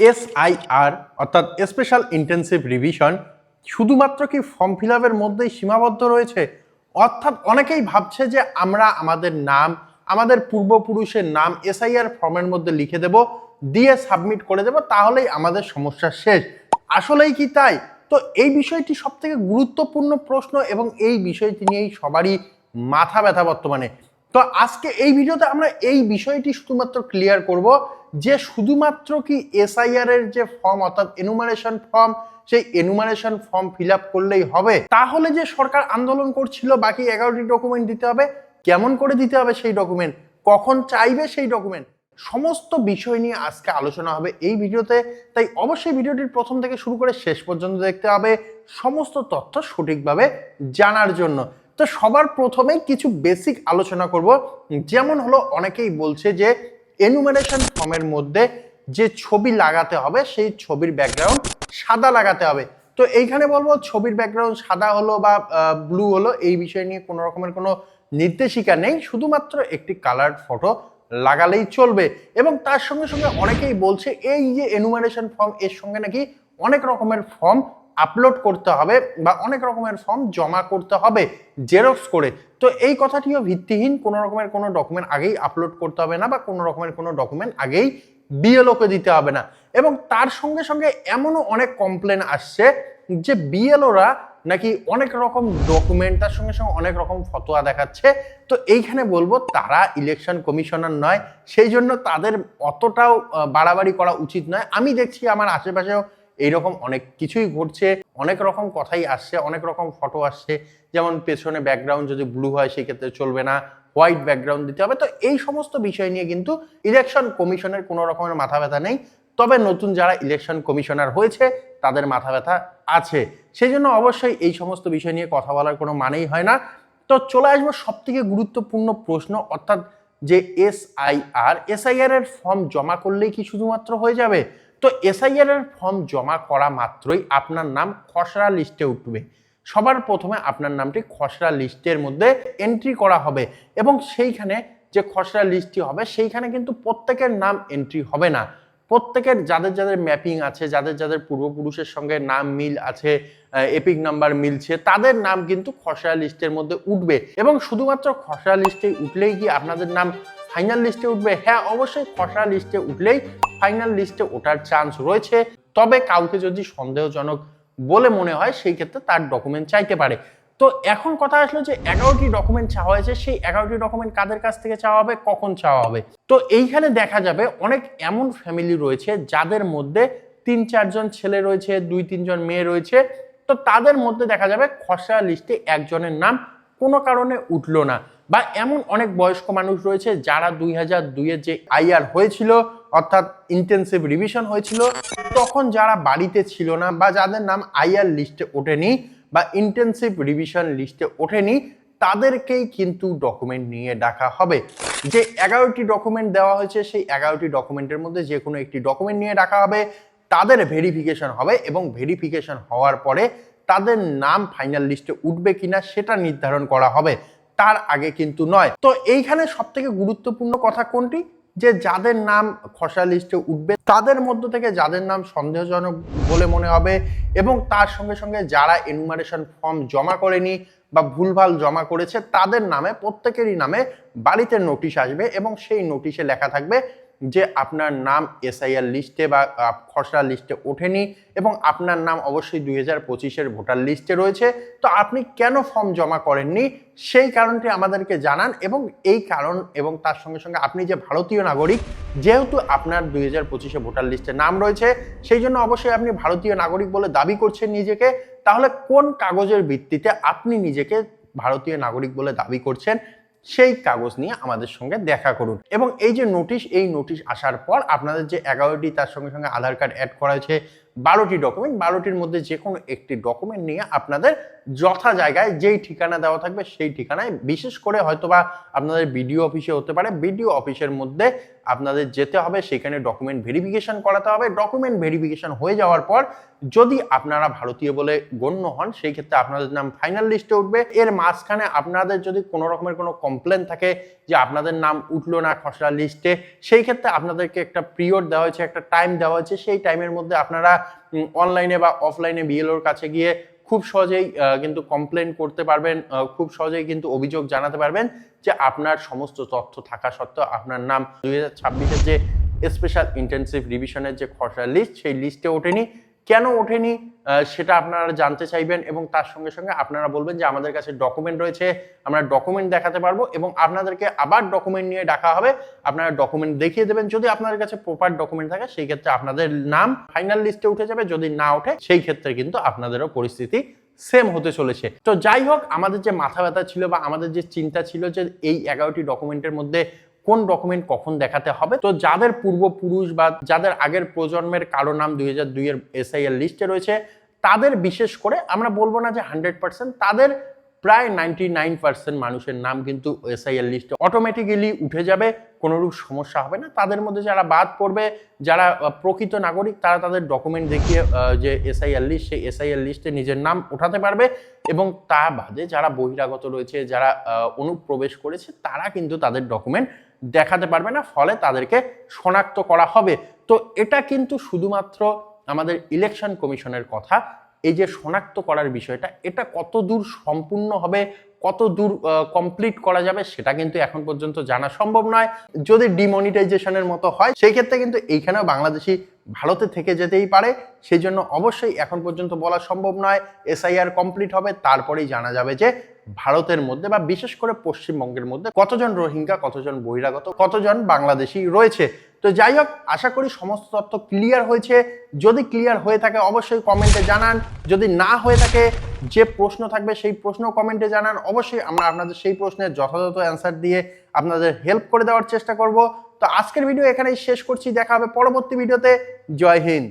SIR, অর্থাৎ special intensive revision, শুধুমাত্র কি ফর্ম ফিল আপের মধ্যেই সীমাবদ্ধ রয়েছে? অর্থাৎ অনেকেই ভাবছে যে আমরা আমাদের নাম, আমাদের পূর্বপুরুষের নাম এসআইআর ফর্মের মধ্যে লিখে দেব, দিয়ে সাবমিট করে দেব, তাহলেই আমাদের সমস্যা শেষ। আসলেই কি তাই? তো এই বিষয়টি সব থেকে গুরুত্বপূর্ণ প্রশ্ন এবং এই বিষয়টি নিয়েই সবারই মাথা ব্যথা বর্তমানে। তো আজকে এই ভিডিওতে আমরা এই বিষয়টি শুধুমাত্র ক্লিয়ার করব যে শুধুমাত্র কি এসআইআর এর যে ফর্ম অর্থাৎ এনুমারেশন ফর্ম সেই এনুমারেশন ফর্ম ফিল করলেই হবে? তাহলে যে সরকার আন্দোলন করছিল, বাকি এগারোটি ডকুমেন্ট দিতে হবে, কেমন করে দিতে হবে সেই ডকুমেন্ট কখন চাইবে সেই ডকুমেন্ট সমস্ত বিষয় নিয়ে আজকে আলোচনা হবে এই ভিডিওতে। তাই অবশ্যই ভিডিওটির প্রথম থেকে শুরু করে শেষ পর্যন্ত দেখতে হবে সমস্ত তথ্য সঠিকভাবে জানার জন্য। তো সবার প্রথমে কিছু বেসিক আলোচনা করব। যেমন হলো, অনেকেই বলছে যে এনুমারেশন ফর্মের মধ্যে যে ছবি লাগাতে হবে, সেই ছবির ব্যাকগ্রাউন্ড সাদা লাগাতে হবে। তো এইখানে বলব, ছবির ব্যাকগ্রাউন্ড সাদা হলো বা ব্লু হলো, এই বিষয় নিয়ে কোনো রকমের কোনো নির্দেশিকা নেই। শুধুমাত্র একটি কালার ফটো লাগালেই চলবে। এবং তার সঙ্গে সঙ্গে অনেকেই বলছে, এই যে এনুমারেশন ফর্ম এর সঙ্গে নাকি অনেক রকমের ফর্ম আপলোড করতে হবে বা অনেক রকমের ফর্ম জমা করতে হবে জেরক্স করে। তো এই কথাটিও ভিত্তিহীন, কোনো রকমের কোনো ডকুমেন্ট আগেই আপলোড করতে হবে না বা কোনো রকমের কোনো ডকুমেন্ট আগেই বিএলওকে দিতে হবে না। এবং তার সঙ্গে সঙ্গে এমনও অনেক কমপ্লেন আসছে যে বিএলওরা নাকি অনেক রকম ডকুমেন্ট তার সঙ্গে সঙ্গে অনেক রকম ফতোয়া দেখাচ্ছে। তো এইখানে বলব, তারা ইলেকশন কমিশনার নয়, সেই জন্য তাদের অতটাও বাড়াবাড়ি করা উচিত নয়। আমি দেখছি আমার আশেপাশেও এইরকম অনেক কিছুই ঘটছে। অনেক রকম কথাই আসছে, অনেক রকম ফটো আসছে। যেমন পেছনে ব্যাকগ্রাউন্ড যদি ব্লু হয় সেই ক্ষেত্রে চলবে না। হোয়াইট ব্যাকগ্রাউন্ড দিতে হবে। তো এই সমস্ত বিষয় নিয়ে কিন্তু ইলেকশন কমিশনের কোনো রকমের মাথা ব্যথা নেই। তবে নতুন যারা ইলেকশন কমিশনার হয়েছে, তাদের মাথা ব্যথা আছে। সেই জন্য অবশ্যই এই সমস্ত বিষয় নিয়ে কথা বলার কোনো মানেই হয় না। তো চলে আসব সব থেকে গুরুত্বপূর্ণ প্রশ্ন, অর্থাৎ যে এসআইআর এসআইআর এর ফর্ম জমা করলেই কি শুধুমাত্র হয়ে যাবে? তো এসআইআর এর ফর্ম জমা করা মাত্রই আপনার নাম খসড়া লিস্টে উঠবে। সবার প্রথমে আপনার নামটি খসড়া লিস্টের মধ্যে এন্ট্রি করা হবে এবং সেইখানে যে খসড়া লিস্টটি হবে, সেইখানে কিন্তু প্রত্যেকের নাম এন্ট্রি হবে না। প্রত্যেকের যাদের যাদের ম্যাপিং আছে, যাদের যাদের পূর্বপুরুষের সঙ্গে নাম মিল আছে এপিক নাম্বার মিলছে, তাদের নাম কিন্তু খসড়া লিস্টের মধ্যে উঠবে এবং শুধুমাত্র খসড়া লিস্টে উঠলেই কি আপনাদের নাম ফাইনাল লিস্টে উঠবে? হ্যাঁ অবশ্যই খসড়া লিস্টে উঠলেই ফাইনাল লিস্টে ওঠার চান্স রয়েছে। তবে কাউকে যদি সন্দেহজনক বলে মনে হয়, সেই ক্ষেত্রে তার ডকুমেন্ট চাইতে পারে। তো এখন কথা আসলো যে এগারোটি ডকুমেন্ট চাওয়া হয়েছে, সেই এগারোটি ডকুমেন্ট কাদের কাছ থেকে চাওয়া হবে, কখন চাওয়া হবে? তো এইখানে দেখা যাবে অনেক এমন ফ্যামিলি রয়েছে, যাদের মধ্যে তিন, চারজন ছেলে রয়েছে, দুই, তিনজন মেয়ে রয়েছে। তো তাদের মধ্যে দেখা যাবে খসড়া লিস্টে একজনের নাম কোনো কারণে উঠল না। বা এমন অনেক বয়স্ক মানুষ রয়েছে যারা দুই হাজার দুইয়ের যে আইআর হয়েছিল অর্থাৎ ইন্টেন্সিভ রিভিশন হয়েছিল, তখন যারা বাড়িতে ছিল না বা যাদের নাম আইআর লিস্টে ওঠেনি বা ইন্টেন্সিভ রিভিশন লিস্টে ওঠেনি, তাদেরকেই কিন্তু ডকুমেন্ট নিয়ে ডাকা হবে। যে এগারোটি ডকুমেন্ট দেওয়া হয়েছে, সেই এগারোটি ডকুমেন্টের মধ্যে যে কোনো একটি ডকুমেন্ট নিয়ে ডাকা হবে, তাদের ভেরিফিকেশন হবে এবং ভেরিফিকেশন হওয়ার পরে তাদের নাম ফাইনাল লিস্টে উঠবে কিনা সেটা নির্ধারণ করা হবে। তার আগে কিন্তু নয়। তো এইখানে সব থেকে গুরুত্বপূর্ণ কথা কোনটি? যে যাদের নাম খসড়া লিস্টে উঠবে, তাদের মধ্য থেকে যাদের নাম সন্দেহজনক বলে মনে হবে এবং তার সঙ্গে সঙ্গে যারা এনুমারেশন ফর্ম জমা করেনি বা ভুলভাল জমা করেছে, তাদের নামে, প্রত্যেকেরই নামে বাড়িতে নোটিশ আসবে এবং সেই নোটিশে লেখা থাকবে যে আপনার নাম এসআইআর লিস্টে বা খসড়া লিস্টে ওঠেনি এবং আপনার নাম অবশ্যই দুই হাজার পঁচিশের ভোটার লিস্টে রয়েছে। তো আপনি কেন ফর্ম জমা করেননি? সেই কারণটি আমাদেরকে জানান এবং এই কারণ এবং তার সঙ্গে সঙ্গে আপনি যে ভারতীয় নাগরিক, যেহেতু আপনার দুই হাজার পঁচিশে ভোটার লিস্টে নাম রয়েছে, সেই জন্য অবশ্যই আপনি ভারতীয় নাগরিক বলে দাবি করছেন নিজেকে। তাহলে কোন কাগজের ভিত্তিতে আপনি নিজেকে ভারতীয় নাগরিক বলে দাবি করছেন? সেই কাগজ নিয়ে আমাদের সঙ্গে দেখা করুন। এবং এই যে নোটিশ এই নোটিশ আসার পর আপনাদের যে এগারোটি, তার সঙ্গে সঙ্গে আধার কার্ড অ্যাড করা হয়েছে, বারোটি ডকুমেন্ট বারোটির মধ্যে যে কোনো একটি ডকুমেন্ট নিয়ে আপনাদের যথা জায়গায় যেই ঠিকানা দেওয়া থাকবে সেই ঠিকানায়, বিশেষ করে হয়তোবা আপনাদের বিডিও অফিসে হতে পারে। বিডিও অফিসের মধ্যে আপনাদের যেতে হবে, সেখানে ডকুমেন্ট ভেরিফিকেশন করাতে হবে। ডকুমেন্ট ভেরিফিকেশন হয়ে যাওয়ার পর যদি আপনারা ভারতীয় বলে গণ্য হন, সেই ক্ষেত্রে আপনাদের নাম ফাইনাল লিস্টে উঠবে। এর মাঝখানে আপনাদের যদি কোনো রকমের কোনো কমপ্লেন থাকে যে আপনাদের নাম উঠল না খসড়া লিস্টে সেই ক্ষেত্রে আপনাদেরকে একটা পিরিয়ড দেওয়া হয়েছে, একটা টাইম দেওয়া হয়েছে। সেই টাইমের মধ্যে আপনারা অনলাইনে বা অফলাইনে বিএলওর কাছে গিয়ে খুব সহজেই কিন্তু কমপ্লেন করতে পারবেন খুব সহজেই কিন্তু অভিযোগ জানাতে পারবেন যে আপনার সমস্ত তথ্য থাকা সত্ত্বেও আপনার নাম দুই হাজার যে স্পেশাল ইন্টেন্সিভ রিভিশনের যে খসড়া লিস্ট সেই লিস্টে ওঠেনি। কেন ওঠেনি? সেটা আপনারা জানতে চাইবেন এবং তার সঙ্গে সঙ্গে আপনারা বলবেন যে আমাদের কাছে ডকুমেন্ট রয়েছে, আমরা ডকুমেন্ট দেখাতে পারব এবং আপনাদেরকে আবার ডকুমেন্ট নিয়ে ডাকা হবে। আপনারা ডকুমেন্ট দেখিয়ে দেবেন যদি আপনাদের কাছে প্রপার ডকুমেন্ট থাকে, সেই ক্ষেত্রে আপনাদের নাম ফাইনাল লিস্টে উঠে যাবে, যদি না ওঠে, সেই ক্ষেত্রে কিন্তু আপনাদেরও পরিস্থিতি সেম হতে চলেছে। তো যাই হোক, আমাদের যে মাথা ব্যথা ছিল বা আমাদের যে চিন্তা ছিল যে এই এগারোটি ডকুমেন্টের মধ্যে কোন ডকুমেন্ট কখন দেখাতে হবে? তো যাদের পূর্বপুরুষ বা যাদের আগের প্রজন্মের কারও নাম দুই হাজার দুইয়ের এসআইএল লিস্টে রয়েছে, তাদের বিশেষ করে আমরা বলব না যে হান্ড্রেড পার্সেন্ট তাদের প্রায় নাইনটি নাইন পার্সেন্ট মানুষের নাম কিন্তু এসআইএল লিস্টে অটোমেটিক্যালি উঠে যাবে, কোনোরূপ সমস্যা হবে না। তাদের মধ্যে যারা বাদ পড়বে, যারা প্রকৃত নাগরিক, তারা তাদের ডকুমেন্ট দেখিয়ে যে এসআইএল লিস্ট সেই এসআইএল লিস্টে নিজের নাম ওঠাতে পারবে এবং তা বাদে যারা বহিরাগত রয়েছে, যারা অনুপ্রবেশ করেছে, তারা কিন্তু তাদের ডকুমেন্ট দেখাতে পারবে না, ফলে তাদেরকে শনাক্ত করা হবে। তো এটা কিন্তু শুধুমাত্র আমাদের ইলেকশন কমিশনের কথা। এই যে শনাক্ত করার বিষয়টা, এটা কত দূর সম্পূর্ণ হবে কত দূর কমপ্লিট করা যাবে, সেটা কিন্তু এখন পর্যন্ত জানা সম্ভব নয়। যদি ডিমনিটাইজেশনের মতো হয়, সেই ক্ষেত্রে কিন্তু এইখানেও বাংলাদেশি ভারতে থেকে যেতেই পারে সেই জন্য অবশ্যই এখন পর্যন্ত বলা সম্ভব নয় এসআইআর কমপ্লিট হবে, তারপরেই জানা যাবে যে ভারতের মধ্যে বা বিশেষ করে পশ্চিমবঙ্গের মধ্যে কতজন রোহিঙ্গা, কতজন বহিরাগত, কতজন বাংলাদেশি রয়েছে। তো যাই হোক, আশা করি সমস্ত তথ্য ক্লিয়ার হয়েছে। যদি ক্লিয়ার হয়ে থাকে, অবশ্যই কমেন্টে জানান। যদি না হয়ে থাকে, যে প্রশ্ন থাকবে সেই প্রশ্ন কমেন্টে জানান। অবশ্যই আমরা আপনাদের সেই প্রশ্নের যথাযথ অ্যান্সার দিয়ে আপনাদের হেল্প করে দেওয়ার চেষ্টা করব। তো আজকের ভিডিও এখানেই শেষ করছি। দেখা হবে পরবর্তী ভিডিওতে জয় হিন্দ।